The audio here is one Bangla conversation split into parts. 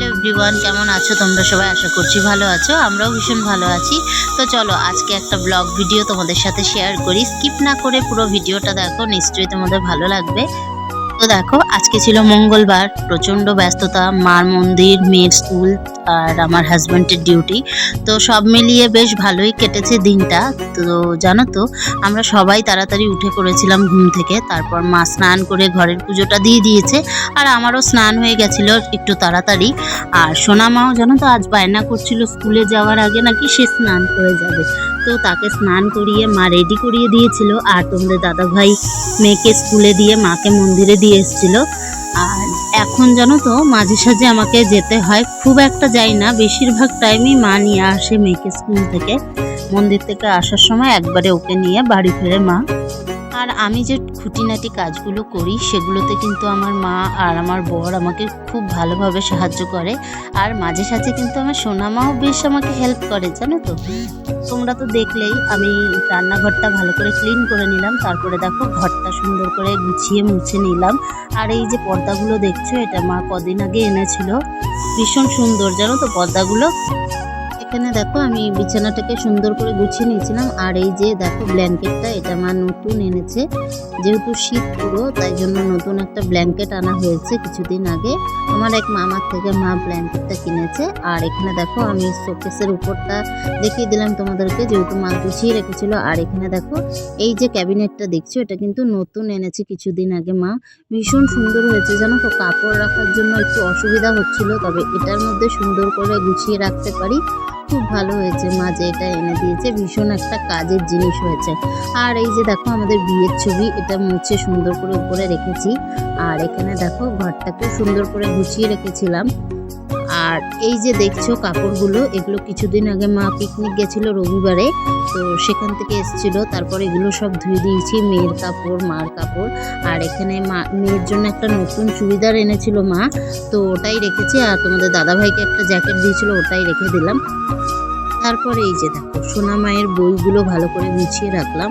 হ্যালো এভরিওয়ান, কেমন আছো? তোমরা সবাই আশা করছি ভালো আছো, আমরাও ভীষণ ভালো আছি। তো চলো, আজকে একটা ব্লগ ভিডিও তোমাদের সাথে শেয়ার করি। স্কিপ না করে পুরো ভিডিওটা দেখো, নিশ্চয়ই তোমাদের ভালো লাগবে। তো দেখো, আজকে ছিল মঙ্গলবার, প্রচণ্ড ব্যস্ততা, মার মন্দির, মেয়ের স্কুল আর আমার হাজব্যান্ডের ডিউটি তো সব মিলিয়ে বেশ ভালোই কেটেছে দিনটা। তো জানো তো, আমরা সবাই তাড়াতাড়ি উঠে পড়েছিলাম ঘুম থেকে। তারপর মা স্নান করে ঘরের পুজোটা দিয়ে দিয়েছে। আর আমারও স্নান হয়ে গেছিল একটু তাড়াতাড়ি। আর সোনা মাও জানো তো আজ বায়না করছিল স্কুলে যাওয়ার আগে নাকি সে স্নান করে যাবে। তো তাকে স্নান করিয়ে মা রেডি করিয়ে দিয়েছিল। আর তোমাদের দাদা ভাই মেয়েকে স্কুলে দিয়ে মাকে মন্দিরে দিয়ে এসেছিল। আর এখন জানো তো, মাঝে সাঝে আমাকে যেতে হয়। খুব একটা যাই না, বেশিরভাগ টাইমই মা নিয়ে আসে মেয়েকে স্কুল থেকে। মন্দির থেকে আসার সময় একবারে ওকে নিয়ে বাড়ি ফেরে মা। আর আমি যে খুঁটিনাটি কাজগুলো করি, সেগুলোতে কিন্তু আমার মা আর আমার বর আমাকে খুব ভালোভাবে সাহায্য করে। আর মাঝে সাঝে কিন্তু আমার সোনামাও বেশ আমাকে হেল্প করে, জানো তো? তোমরা তো দেখলেই আমি রান্নাঘরটা ভালো করে ক্লিন করে নিলাম, তারপরে দেখো ঘরটা সুন্দর করে গুছিয়ে মুছে নিলাম। আর এই যে পর্দাগুলো দেখছ, এটা মা কদিন আগে এনেছিল। ভীষণ সুন্দর, জানো তো পর্দাগুলো? এখানে দেখো আমি বিছানাটাকে সুন্দর করে গুছিয়ে নিয়েছিলাম। আর এই যে দেখো ব্ল্যাঙ্কেটটা, এটা মা নতুন এনেছে। যেহেতু শীত পুরো, তাই জন্য নতুন একটা ব্ল্যাঙ্কেট আনা হয়েছে কিছুদিন আগে। আমার এক মামার থেকে মা ব্ল্যাঙ্কেটটা কিনেছে। আর এখানে দেখো আমি শোকেসের উপরটা দেখিয়ে দিলাম তোমাদেরকে, যেহেতু মা গুছিয়ে রেখেছিল। আর এখানে দেখো, এই যে ক্যাবিনেটটা দেখছ, এটা কিন্তু নতুন এনেছে কিছুদিন আগে মা। ভীষণ সুন্দর হয়েছে, জানো তো? কাপড় রাখার জন্য একটু অসুবিধা হচ্ছিল, তবে এটার মধ্যে সুন্দর করে গুছিয়ে রাখতে পারি। খুব ভালো হয়েছে। মা যে এটা এনে দিয়েছে ভীষণ একটা কাজের জিনিস হয়েছে। আর এই যে দেখো আমাদের বিয়ের ছবি, এটা মুছে সুন্দর করে উপরে রেখেছি। আর এখানে দেখো ঘরটাকে সুন্দর করে গুছিয়ে রেখেছিলাম। আর এই যে দেখছ কাপড়গুলো, এগুলো কিছুদিন আগে মা পিকনিক গেছিল রবিবারে, তো সেখান থেকে এসেছিল। তারপর এগুলো সব ধুয়ে দিয়েছি, মেয়ের কাপড়, মার কাপড়। আর এখানে মা, মেয়ের জন্য একটা নতুন চুড়িদার এনেছিল মা, তো ওটাই রেখেছি। আর তোমাদের দাদাভাইকে একটা জ্যাকেট দিয়েছিল, ওটাই রেখে দিলাম। তারপরে এই যে দেখো, সোনা মায়ের বইগুলো ভালো করে গুছিয়ে রাখলাম।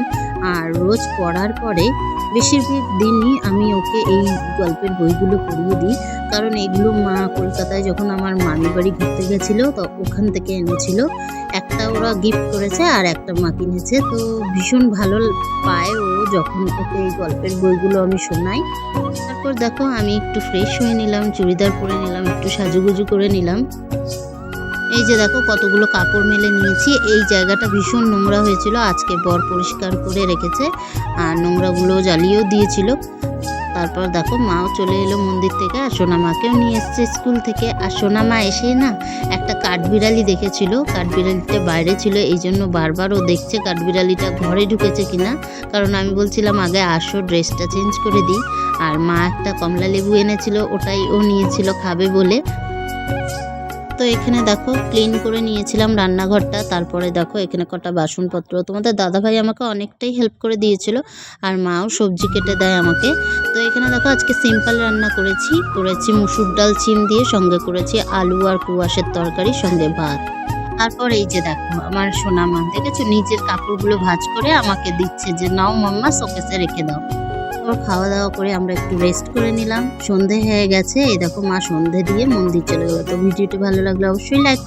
আর রোজ পড়ার পরে বেশিরভাগ দিনই আমি ওকে এই গল্পের বইগুলো পড়িয়ে দিই। কারণ এগুলো মা কলকাতায় যখন আমার মামির বাড়ি ঘুরতে গেছিল, তো ওখান থেকে এনেছিল। একটা ওরা গিফট করেছে আর একটা মা কিনেছে। তো ভীষণ ভালো পায় ও যখন ওকে এই গল্পের বইগুলো আমি শোনাই। তারপর দেখো, আমি একটু ফ্রেশ হয়ে নিলাম, চুড়িদার পরে নিলাম, একটু সাজুগুজু করে নিলাম। এই যে দেখো কতগুলো কাপড় মেলে নিয়েছি। এই জায়গাটা ভীষণ নোংরা হয়েছিল, আজকে বর পরিষ্কার করে রেখেছে। আর নোংরাগুলো জ্বালিয়েও দিয়েছিল। তারপর দেখো মাও চলে এলো মন্দির থেকে, আর সোনা মাকেও নিয়ে এসছে স্কুল থেকে। আর সোনা মা এসে না একটা কাঠবিড়ালি দেখেছিল। কাঠবিড়ালিটা বাইরে ছিল, এই জন্য বারবার ও দেখছে কাঠবিড়ালিটা ঘরে ঢুকেছে কিনা। কারণ আমি বলছিলাম, আগে আসো, ড্রেসটা চেঞ্জ করে দিই। আর মা একটা কমলা লেবু এনেছিল, ওটাই ও নিয়েছিল, খাবে বলে। তো এখানে দেখো ক্লিন করে নিয়েছিলাম রান্নাঘরটা। তারপরে দেখো, এখানে কটা বাসনপত্র। তোমাদের দাদাভাই আমাকে অনেকটাই হেল্প করে দিয়েছিল, আর মাও সবজি কেটে দেয় আমাকে। তো এখানে দেখো, আজকে সিম্পল রান্না করেছি। করেছি মুসুর ডাল, চিম দিয়ে সঙ্গে করেছি আলু আর কুয়াশের তরকারি, সঙ্গে ভাত। তারপর এই যে দেখো, আমার সোনা মা দেখেছ? নিজের কাপড়গুলো ভাজ করে আমাকে দিচ্ছে যে, নাও মাম্মা, শোকেসে রেখে দাও। তারপর খাওয়া দাওয়া করে আমরা একটু রেস্ট করে নিলাম। সন্ধে হয়ে গেছে, এই দেখো মা সন্ধে দিয়ে মন্দির চলে গেলো। তো ভিডিওটি ভালো লাগলে অবশ্যই লাইক